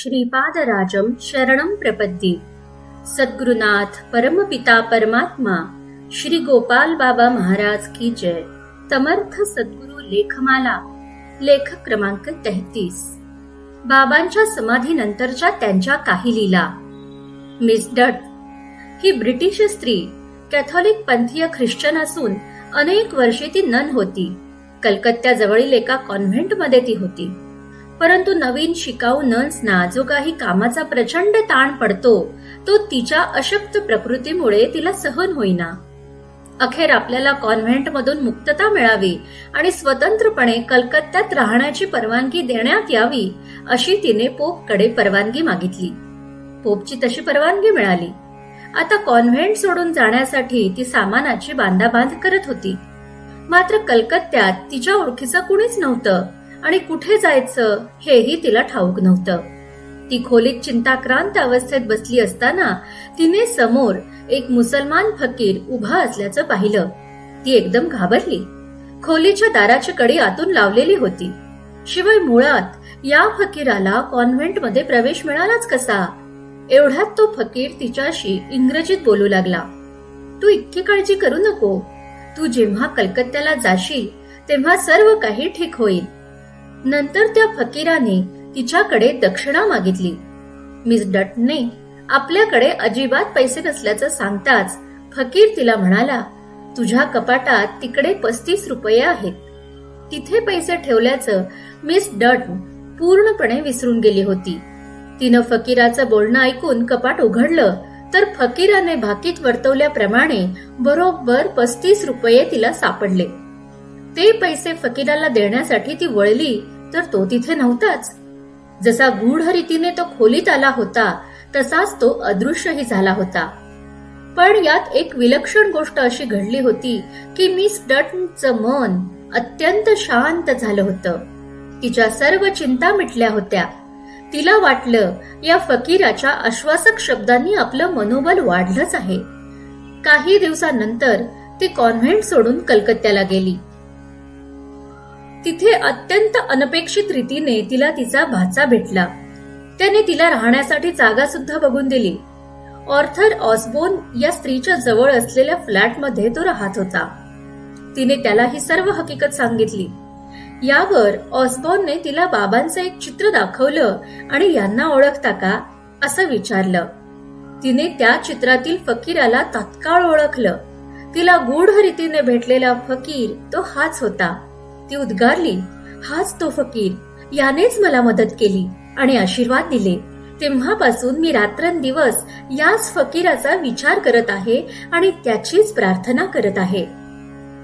श्रीपादराजं शरणं प्रपद्ये। सद्गुरुनाथ परमपिता परमात्मा श्री गोपाल बाबा महाराज की जय। समर्थ सद्गुरु लेखमाला लेखक क्रमांक तेहतीस। बाबांच्या समाधीनंतरच्या त्यांच्या काही लीला। मिस डट ही ब्रिटिश स्त्री कॅथॉलिक पंथीय ख्रिश्चन असून अनेक वर्षे ती नन होती. कलकत्त्याजवळील एका कॉन्व्हेंटमध्ये ती होती. परंतु नवीन शिकाऊ नन्सना जो काही कामाचा प्रचंड ताण पडतो तो तिच्या अशक्त प्रकृतीमुळे तिला सहन होईना. अखेर आपल्याला कॉन्व्हेंटमधून मुक्तता मिळावी आणि स्वतंत्रपणे कलकत्त्यात राहण्याची परवानगी देण्यात यावी अशी तिने पोपकडे परवानगी मागितली. पोपची तशी परवानगी मिळाली. आता कॉन्व्हेंट सोडून जाण्यासाठी ती सामानाची बांधाबांध करत होती. मात्र कलकत्त्यात तिच्या ओळखीचं कुणीच नव्हतं. आणि कुठे जायचं हेही तिला ठाऊक नव्हतं. ती खोलीत चिंताक्रांत अवस्थेत बसली असताना तिने समोर एक मुसलमान फकीर उभा असल्याचं पाहिलं. ती एकदम घाबरली. खोलीच्या दाराची कडी आतून लावलेली होती. शिवाय मुळात या फकीराला कॉन्व्हेंटमध्ये प्रवेश मिळालाच कसा? एवढ्यात तो फकीर तिच्याशी इंग्रजीत बोलू लागला. तू इतकी काळजी करू नको. तू जेव्हा कलकत्त्याला जाशील तेव्हा सर्व काही ठीक होईल. नंतर त्या फकीराने तिच्याकडे दक्षिणा मागितली. मिस डटने आपल्याकडे अजिबात पैसे नसल्याचं सांगताच फकीर तिला म्हणाला तुझ्या कपाटात तिकडे पस्तीस रुपये आहेत. तिथे पैसे ठेवल्याचं मिस डट पूर्णपणे विसरून गेली होती. तिनं फकीराचं बोलणं ऐकून कपाट उघडलं तर फकीराने भाकीत वर्तवल्याप्रमाणे बरोबर पस्तीस रुपये तिला सापडले. ते पैसे फकीराला देण्यासाठी ती वळली तर तो तिथे नव्हताच. जसा गूढ रीतीने तो खोलीत आला होता तसाच तो अदृश्यही झाला होता. पण यात एक विलक्षण गोष्ट अशी घडली होती की मिस डटचं मन अत्यंत शांत झालं होतं. तिच्या सर्व चिंता मिटल्या होत्या. तिला वाटलं या फकीराच्या आश्वासक शब्दांनी आपलं मनोबल वाढलंच आहे. काही दिवसानंतर ती कॉन्व्हेंट सोडून कलकत्त्याला गेली. तिथे अत्यंत अनपेक्षित रीतीने तिला तिचा भाचा भेटला. त्याने तिला राहण्यासाठी जागा सुद्धा बघून दिली. ऑर्थर ऑस्बोन या स्त्रीच्या जवळ असलेल्या फ्लॅटमध्ये तो राहत होता. तिने त्याला ही सर्व हकीकत सांगितली. यावर ऑस्बॉनने तिला बाबांचं एक चित्र दाखवलं आणि यांना ओळखता का? असं विचारलं. तिने त्या चित्रातील फकीराला तात्काळ ओळखलं. तिला गूढ रीतीने भेटलेला फकीर तो हाच होता. ती उद्गारली हाच तो फकीर. यानेच मला मदत केली आणि आशीर्वाद दिले. तेव्हापासून मी रात्रंदिवस याच फकीराचा विचार करत आहे आणि त्याचीच प्रार्थना करत आहे.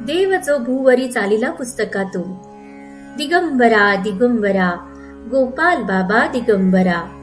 देव जो भूवरी चालीला पुस्तकातून. दिगंबरा दिगंबरा. गोपाल बाबा दिगंबरा.